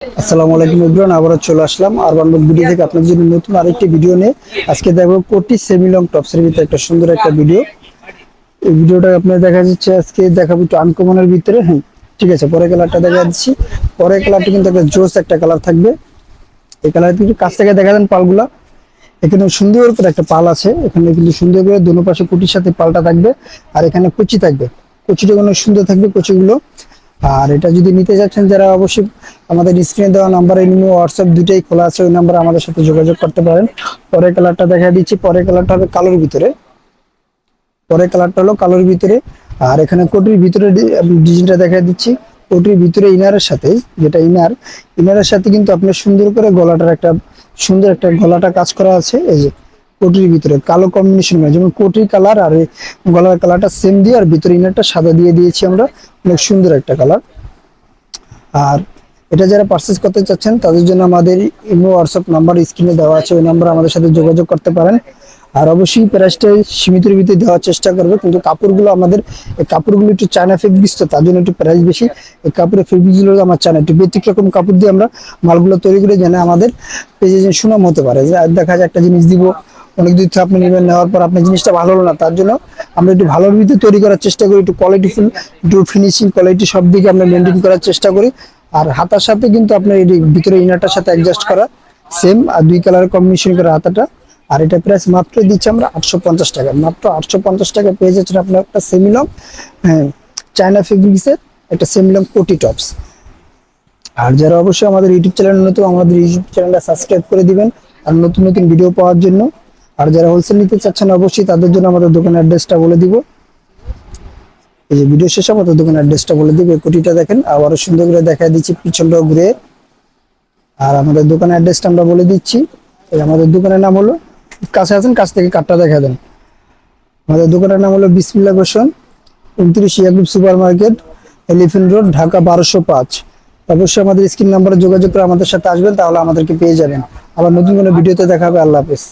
আসসালামু আলাইকুম ইব্রান আবারও চলে আসলাম বুক ভিডিও থেকে। আপনাদের জন্য নতুন আরেকটি ভিডিও নিয়ে আজকে দেখব কোটি সেমি লং টপসের ভিতরে একটা সুন্দর একটা ভিডিও এই ভিডিওটা আপনার দেখা যাচ্ছে, আজকে দেখাবো একটু আনকমনের ভিতরে হ্যাঁ ঠিক আছে পরে কালারটা দেখা যাচ্ছি। পরে কালারটা কিন্তু একটা জোস একটা কালার থাকবে। এই কালার কিন্তু কাছ থেকে দেখা দেন পালগুলা। এখানে সুন্দর করে একটা পাল আছে, এখানে কিন্তু সুন্দর করে দুনো পাশে কুটির সাথে পালটা থাকবে, আর এখানে কুচি থাকবে। কুচিটা অনেক সুন্দর থাকবে কুচিগুলো। আর এটা যদি নিতে যাচ্ছেন যারা অবশ্যই আমাদের স্ক্রিনে দেওয়া নাম্বারে নিমো হোয়াটসঅ্যাপ দুটাই খোলা আছে, ওই নাম্বারে আমাদের সাথে যোগাযোগ করতে পারেন। পরের কালারটা দেখা দিচ্ছি, পরের কালারটা হবে কালোর ভিতরে। পরের কালারটা হলো কালোর ভিতরে। আর এখানে কোটির ভিতরে ডিজাইনটা দেখা দিচ্ছি। কোটির ভিতরে ইনারের সাথে, যেটা ইনার ইনারের সাথে কিন্তু আপনার সুন্দর করে গলাটার একটা, সুন্দর একটা গলাটা কাজ করা আছে। এই যে কোটির ভিতরে, কালো কম্বিনেশন যেমন কোটির কালার আর গলার কালারটা সেম দিয়ে, আর ভিতরে ইনারটা সাদা দিয়ে দিয়েছি আমরা। অনেক সুন্দর একটা কালার আর এটা যারা পারচেস করতে চাচ্ছেন, তাদের জন্য আমাদের ইমো হোয়াটসঅ্যাপ নাম্বার স্ক্রিনে দেওয়া আছে। ওই নাম্বার আমাদের সাথে যোগাযোগ করতে পারেন। আর অবশ্যই প্রাইসটা সীমিতের ভিতরে দেওয়ার চেষ্টা করবে। কিন্তু কাপড়গুলো আমাদের, এই কাপড়গুলো একটু চায়না ফেব্রিক্স তো তার জন্য একটু প্রাইস বেশি। এই কাপড়ের ফেব্রিক্সগুলো আমার চায়না একটু ব্যতিক্রম কাপড় দিয়ে আমরা মালগুলো তৈরি করে যেন আমাদের পেজে সুনাম হতে পারে। যে দেখা যায় একটা জিনিস দিব। অনেক দূর থেকে আপনি নেবেন, নেওয়ার পর আপনার জিনিসটা ভালো হলো না, তার জন্য আমরা একটু ভালোর ভিতরে তৈরি করার চেষ্টা করি, একটু কোয়ালিটিফুল একটু ফিনিশিং কোয়ালিটি সব দিকে আমরা মেনটেন করার চেষ্টা করি। আর হাতার সাথে কিন্তু আপনার এই ভিতরে ইনারটার সাথে অ্যাডজাস্ট করা সেম আর দুই কালার কম্বিনেশন করা হাতাটা। আর এটা প্রাইস মাত্র দিচ্ছে আমরা আটশো পঞ্চাশ টাকা। মাত্র আটশো পঞ্চাশ টাকা পেয়ে যাচ্ছেন আপনার একটা সেমিলং চায়না ফেব্রিক্সের একটা সেমিলং কোটি টপস আর যারা অবশ্যই আমাদের ইউটিউব চ্যানেল নতুন, আমাদের ইউটিউব চ্যানেলটা সাবস্ক্রাইব করে দিবেন। আর নতুন নতুন ভিডিও পাওয়ার জন্য আর যারা হোলসেল নিতে চাচ্ছেন অবশ্যই তাদের জন্য আমাদের দোকানের অ্যাড্রেসটা বলে দিব। এই যে ভিডিও শেষে আমাদের দোকানের অ্যাড্রেসটা বলে দিব। কোটিটা দেখেন, আবারও সুন্দর করে দেখা দিচ্ছি পিছনটা ঘুরে। আর আমাদের দোকানের অ্যাড্রেসটা আমরা বলে দিচ্ছি। এই আমাদের দোকানের নাম হলো, কাছে আছেন, কাছ থেকে কার্ডটা দেখা দেন। আমাদের দোকানের নাম হলো বিসমিল্লা গোসন উনত্রিশ Yakub super market elephant road, Dhaka বারোশো পাঁচ। অবশ্যই আমাদের স্ক্রিন নাম্বারে যোগাযোগ করে আমাদের সাথে আসবেন, তাহলে আমাদেরকে পেয়ে যাবেন। আবার নতুন কোনো ভিডিওতে দেখা হবে, আল্লাহ হাফেজ।